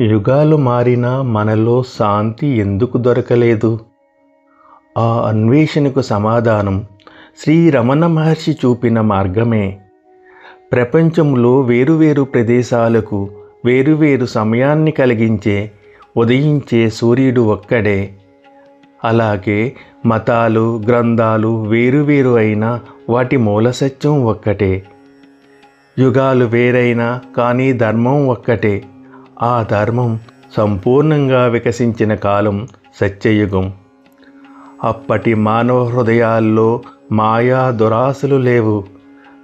యుగాలు మారినా మనలో శాంతి ఎందుకు దొరకలేదు? ఆ అన్వేషణకు సమాధానం శ్రీ రమణ మహర్షి చూపిన మార్గమే. ప్రపంచంలో వేరువేరు ప్రదేశాలకు వేరువేరు సమయాన్ని కలిగించే ఉదయించే సూర్యుడు ఒక్కడే. అలాగే మతాలు గ్రంథాలు వేరువేరు అయినా వాటి మూల సత్యం ఒక్కటే. యుగాలు వేరైనా కానీ ధర్మం ఒక్కటే. ఆ ధర్మం సంపూర్ణంగా వికసించిన కాలం సత్యయుగం. అప్పటి మానవ హృదయాల్లో మాయా దురాశలు లేవు.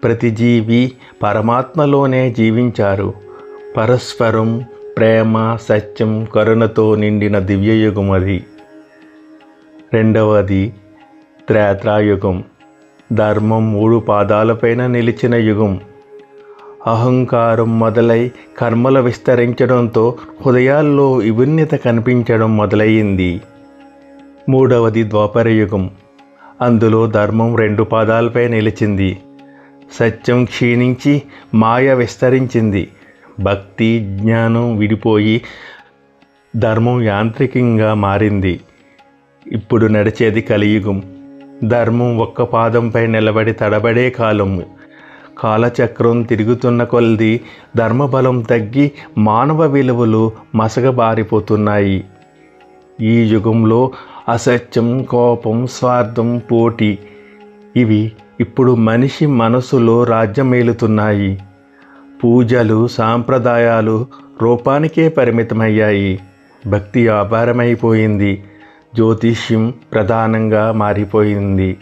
ప్రతి జీవి పరమాత్మలోనే జీవించారు. పరస్పరం ప్రేమ సత్యం కరుణతో నిండిన దివ్యయుగం అది. రెండవది త్రేతాయుగం. ధర్మం మూడు పాదాలపైన నిలిచిన యుగం. అహంకారం మొదలై కర్మలు విస్తరించడంతో హృదయాల్లో విభిన్నత కనిపించడం మొదలయ్యింది. మూడవది ద్వాపరయుగం. అందులో ధర్మం రెండు పాదాలపై నిలిచింది. సత్యం క్షీణించి మాయ విస్తరించింది. భక్తి జ్ఞానం విడిపోయి ధర్మం యాంత్రికంగా మారింది. ఇప్పుడు నడిచేది కలియుగం. ధర్మం ఒక్క పాదంపై నిలబడి తడబడే కాలం. కాలచక్రం తిరుగుతున్న కొలది ధర్మబలం తగ్గి మానవ విలువలు మసగబారిపోతున్నాయి ఈ యుగంలో అసత్యం కోపం స్వార్థం పోటీ ఇవి ఇప్పుడు మనిషి మనసులో రాజ్యమేలుతున్నాయి. పూజలు సాంప్రదాయాలు రూపానికే పరిమితమయ్యాయి. భక్తి వ్యాపారమైపోయింది జ్యోతిష్యం ప్రధానంగా మారిపోయింది.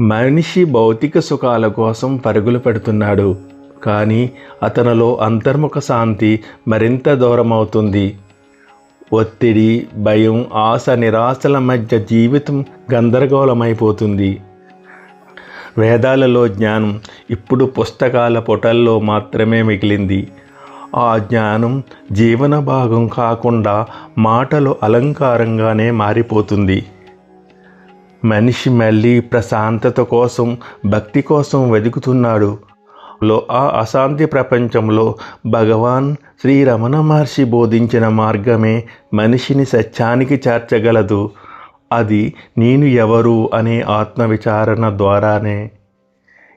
మనిషి భౌతిక సుఖాల కోసం పరుగులు పెడుతున్నాడు కానీ అతనిలో అంతర్ముఖ శాంతి మరింత దూరమవుతుంది. ఒత్తిడి భయం ఆశ నిరాశల మధ్య జీవితం గందరగోళమైపోతుంది. వేదాలలో జ్ఞానం ఇప్పుడు పుస్తకాల పొటల్లో మాత్రమే మిగిలింది. ఆ జ్ఞానం జీవన భాగం కాకుండా మాటలు అలంకారంగానే మారిపోతుంది. మనిషి మళ్ళీ ప్రశాంతత కోసం భక్తి కోసం వెతుకుతున్నాడు. లో ఆ అశాంతి ప్రపంచంలో భగవాన్ శ్రీ రమణ మహర్షి బోధించిన మార్గమే మనిషిని సత్యానికి చేర్చగలదు. అది నేను ఎవరు అనే ఆత్మవిచారణ ద్వారానే.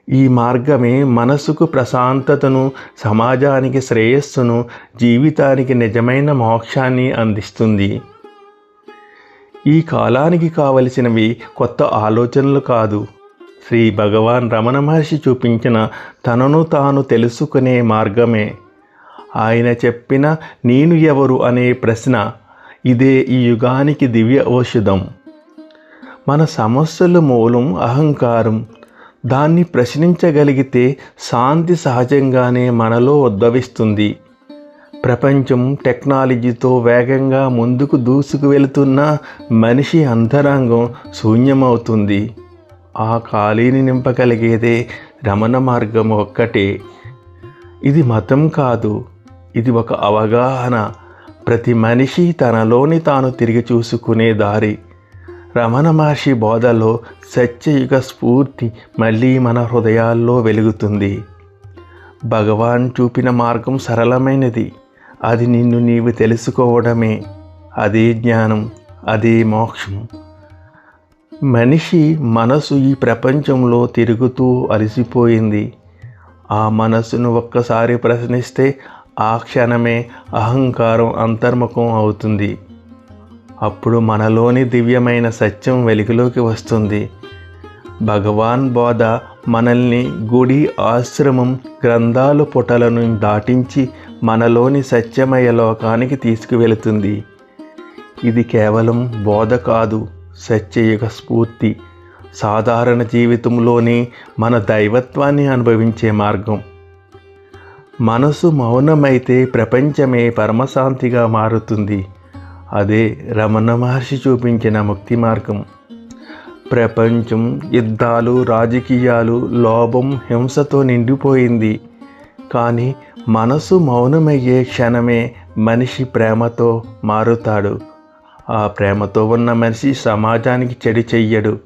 ఈ మార్గమే మనసుకు ప్రశాంతతను సమాజానికి శ్రేయస్సును జీవితానికి నిజమైన మోక్షాన్ని అందిస్తుంది. ఈ కాలానికి కావలసినవి కొత్త ఆలోచనలు కాదు. శ్రీ భగవాన్ రమణ మహర్షి చూపించిన తనను తాను తెలుసుకునే మార్గమే. ఆయన చెప్పిన నేను ఎవరు అనే ప్రశ్న ఇదే ఈ యుగానికి దివ్య ఔషధం. మన సమస్యల మూలం అహంకారం. దాన్ని ప్రశ్నించగలిగితే శాంతి సహజంగానే మనలో ఉద్భవిస్తుంది. ప్రపంచం టెక్నాలజీతో వేగంగా ముందుకు దూసుకు వెళుతున్న మనిషి అంతరంగం శూన్యమవుతుంది. ఆ ఖాళీని నింపగలిగేదే రమణ మార్గం ఒక్కటే. ఇది మతం కాదు ఇది ఒక అవగాహన. ప్రతి మనిషి తనలోని తాను తిరిగి చూసుకునే దారి. రమణ మహర్షి బోధలో సత్యయుగ స్ఫూర్తి మళ్ళీ మన హృదయాల్లో వెలుగుతుంది. భగవాన్ చూపిన మార్గం సరళమైనది. అది నిన్ను నీవు తెలుసుకోవడమే. అదే జ్ఞానం అదే మోక్షం. మనిషి మనసు ఈ ప్రపంచంలో తిరుగుతూ అలసిపోయింది. ఆ మనసును ఒక్కసారి ప్రశ్నిస్తే ఆ క్షణమే అహంకారం అంతర్ముఖం అవుతుంది. అప్పుడు మనలోని దివ్యమైన సత్యం వెలుగులోకి వస్తుంది. భగవాన్ బోధ మనల్ని గుడి ఆశ్రమం గ్రంథాలు పుటలను దాటించి మనలోని సత్యమయ లోకానికి తీసుకువెళుతుంది. ఇది కేవలం బోధ కాదు సత్యయుగ స్ఫూర్తి. సాధారణ జీవితంలోనే మన దైవత్వాన్ని అనుభవించే మార్గం. మనసు మౌనమైతే ప్రపంచమే పరమశాంతిగా మారుతుంది. అదే రమణ మహర్షి చూపించిన ముక్తి మార్గం. ప్రపంచం యుద్ధాలు రాజకీయాలు లోభం హింసతో నిండిపోయింది. కానీ మనసు మౌనమయ్యే క్షణమే మనిషి ప్రేమతో మారుతాడు. ఆ ప్రేమతో ఉన్న మనిషి సమాజానికి చెడి చెయ్యడు.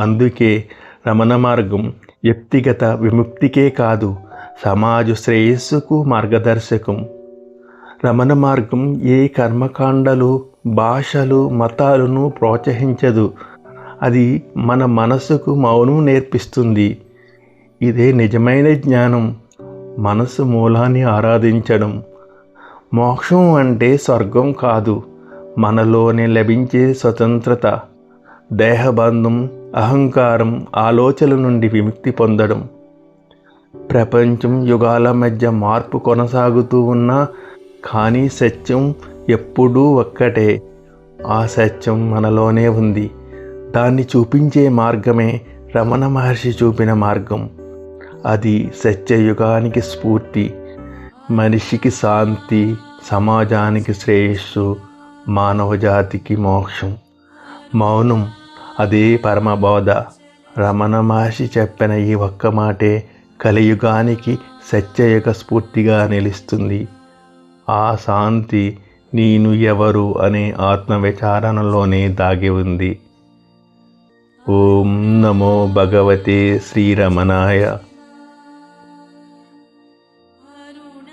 అందుకే రమణ మార్గం వ్యక్తిగత విముక్తికే కాదు సమాజ శ్రేయస్సుకు మార్గదర్శకం. రమణ మార్గం ఏ కర్మకాండలు భాషలు మతాలను ప్రోత్సహించదు. అది మన మనసుకు మౌనం నేర్పిస్తుంది. ఇదే నిజమైన జ్ఞానం. మనసు మూలాన్ని ఆరాధించడం. మోక్షం అంటే స్వర్గం కాదు మనలోనే లభించే స్వతంత్రత. దేహబంధం అహంకారం ఆలోచన నుండి విముక్తి పొందడం. ప్రపంచం యుగాల మధ్య మార్పు కొనసాగుతూ ఉన్నా కానీ సత్యం ఎప్పుడూ ఒక్కటే. ఆ సత్యం మనలోనే ఉంది. దాన్ని చూపించే మార్గమే రమణ మహర్షి చూపిన మార్గం. అది సత్యయుగానికి స్ఫూర్తి మనిషికి శాంతి సమాజానికి శ్రేయస్సు మానవజాతికి మోక్షం. మౌనం అదే పరమబోధ రమణ మహర్షి చెప్పిన ఈ ఒక్క మాటే కలియుగానికి సత్యయుగ స్ఫూర్తిగా నిలుస్తుంది. ఆ శాంతి నేను ఎవరు అనే ఆత్మ విచారణలోనే దాగి ఉంది. ఓం నమో భగవతే శ్రీరమణాయ.